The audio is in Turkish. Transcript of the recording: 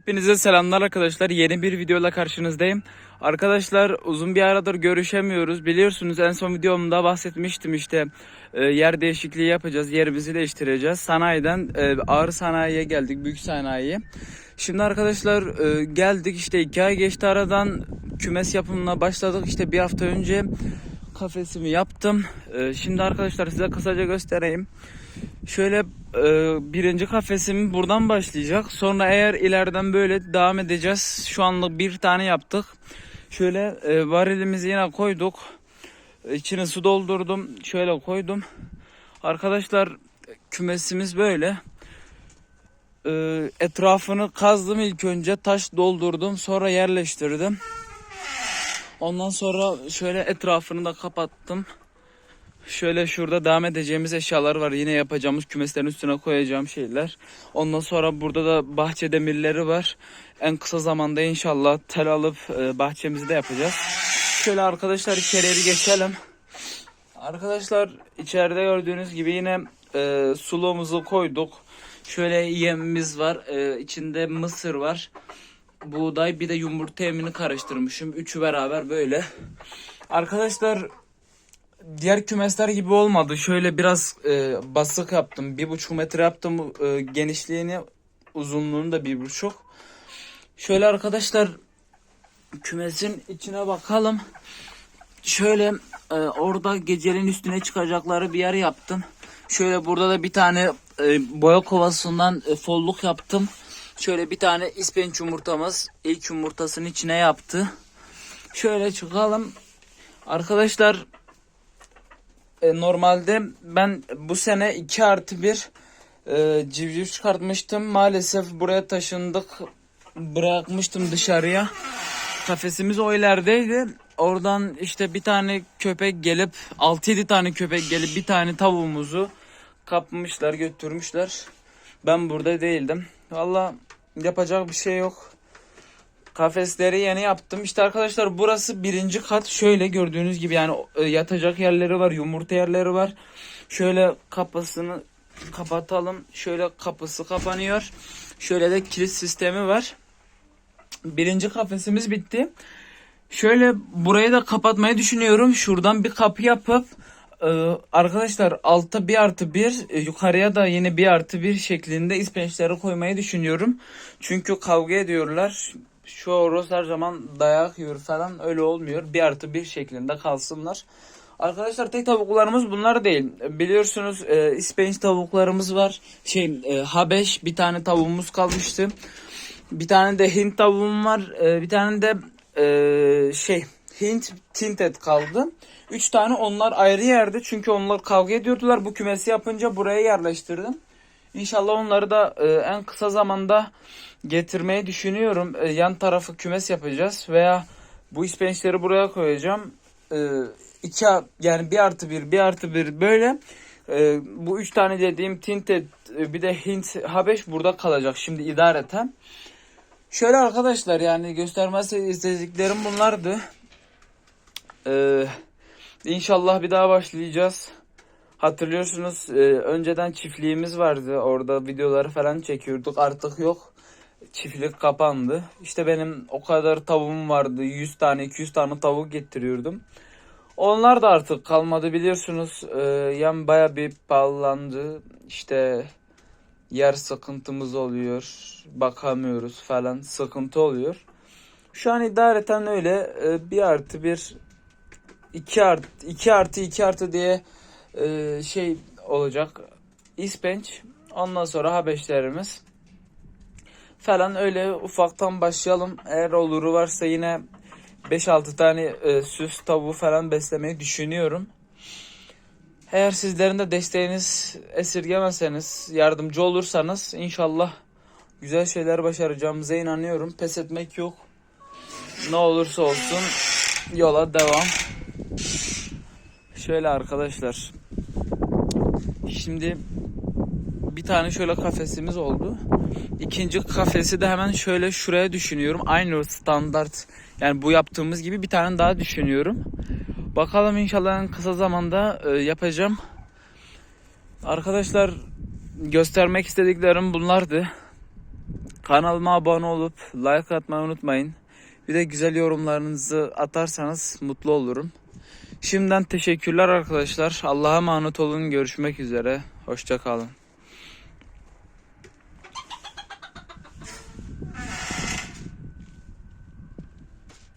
Hepinize selamlar arkadaşlar. Yeni bir videoyla karşınızdayım. Arkadaşlar uzun bir aradır görüşemiyoruz. Biliyorsunuz en son videomda bahsetmiştim işte e, yer değişikliği yapacağız. Yerimizi değiştireceğiz. Sanayiden e, ağır sanayiye geldik. Büyük sanayiye. Şimdi arkadaşlar e, geldik işte iki ay geçti aradan kümes yapımına başladık. İşte bir hafta önce kafesimi yaptım. E, şimdi arkadaşlar size kısaca göstereyim. Şöyle e, birinci kafesim buradan başlayacak. Sonra eğer ileriden böyle devam edeceğiz. Şu anlık bir tane yaptık. Şöyle e, varilimizi yine koyduk. İçine su doldurdum. Şöyle koydum. Arkadaşlar kümesimiz böyle. E, etrafını kazdım ilk önce. Taş doldurdum. Sonra yerleştirdim. Ondan sonra şöyle etrafını da kapattım. Şöyle şurada devam edeceğimiz eşyalar var. Yine yapacağımız kümeslerin üstüne koyacağım şeyler. Ondan sonra burada da bahçe demirleri var. En kısa zamanda inşallah tel alıp e, bahçemizi de yapacağız. Şöyle arkadaşlar içeriye geçelim. Arkadaşlar içeride gördüğünüz gibi yine e, suluğumuzu koyduk. Şöyle yemimiz var. E, içinde mısır var. Buğday bir de yumurta yemini karıştırmışım. Üçü beraber böyle. Arkadaşlar diğer kümesler gibi olmadı. Şöyle biraz e, basık yaptım. Bir buçuk metre yaptım e, genişliğini, uzunluğunu da bir buçuk. Şöyle arkadaşlar kümesin içine bakalım. Şöyle e, orada gecenin üstüne çıkacakları bir yer yaptım. Şöyle burada da bir tane e, boya kovasından e, folluk yaptım. Şöyle bir tane ispenç yumurtamız ilk yumurtasının içine yaptı. Şöyle çıkalım. Arkadaşlar e, normalde ben bu sene 2 artı 1 e, civciv çıkartmıştım. Maalesef buraya taşındık. Bırakmıştım dışarıya. Kafesimiz o ilerideydi. Oradan işte bir tane köpek gelip 6-7 tane köpek gelip bir tane tavuğumuzu kapmışlar götürmüşler. Ben burada değildim. Valla yapacak bir şey yok. Kafesleri yeni yaptım. İşte arkadaşlar burası birinci kat. Şöyle gördüğünüz gibi yani e, yatacak yerleri var, yumurta yerleri var. Şöyle kapısını kapatalım. Şöyle kapısı kapanıyor. Şöyle de kilit sistemi var. Birinci kafesimiz bitti. Şöyle burayı da kapatmayı düşünüyorum. Şuradan bir kapı yapıp e, arkadaşlar altta bir artı bir e, yukarıya da yine bir artı bir şeklinde ispençleri koymayı düşünüyorum. Çünkü kavga ediyorlar. Şu horoz her zaman dayak yiyor falan öyle olmuyor. Bir artı bir şeklinde kalsınlar. Arkadaşlar tek tavuklarımız bunlar değil. Biliyorsunuz e, ispenç tavuklarımız var. Şey e, Habeş bir tane tavuğumuz kalmıştı. Bir tane de Hint tavuğum var. E, bir tane de e, şey Hint Tinted kaldı. Üç tane onlar ayrı yerde çünkü onlar kavga ediyordular. Bu kümesi yapınca buraya yerleştirdim. İnşallah onları da e, en kısa zamanda getirmeyi düşünüyorum. E, yan tarafı kümes yapacağız veya bu ispençleri buraya koyacağım. E, iki yani bir artı bir bir artı bir böyle. E, bu üç tane dediğim tinted e, bir de Hint Habeş burada kalacak şimdi idareten. Şöyle arkadaşlar yani göstermezse istediklerim bunlardı. Ee, inşallah bir daha başlayacağız. Hatırlıyorsunuz e, önceden çiftliğimiz vardı. Orada videoları falan çekiyorduk. Artık yok. Çiftlik kapandı. İşte benim o kadar tavuğum vardı. 100 tane 200 tane tavuk getiriyordum. Onlar da artık kalmadı biliyorsunuz. Ee, yem baya bir pahalandı. İşte yer sıkıntımız oluyor. Bakamıyoruz falan. Sıkıntı oluyor. Şu an idareten öyle. e, bir artı bir 2 artı 2 artı 2 artı diye e, şey olacak. İspenç. Ondan sonra Habeşlerimiz falan öyle ufaktan başlayalım. Eğer oluru varsa yine 5-6 tane e, süs tavuğu falan beslemeyi düşünüyorum. Eğer sizlerin de desteğiniz esirgemezseniz, yardımcı olursanız inşallah güzel şeyler başaracağımıza inanıyorum. Pes etmek yok. Ne olursa olsun yola devam. Şöyle arkadaşlar. Şimdi bir tane şöyle kafesimiz oldu. İkinci kafesi de hemen şöyle şuraya düşünüyorum. Aynı standart yani bu yaptığımız gibi bir tane daha düşünüyorum. Bakalım inşallah en kısa zamanda e, yapacağım. Arkadaşlar göstermek istediklerim bunlardı. Kanalıma abone olup like atmayı unutmayın. Bir de güzel yorumlarınızı atarsanız mutlu olurum. Şimdiden teşekkürler arkadaşlar. Allah'a emanet olun. Görüşmek üzere. Hoşça kalın.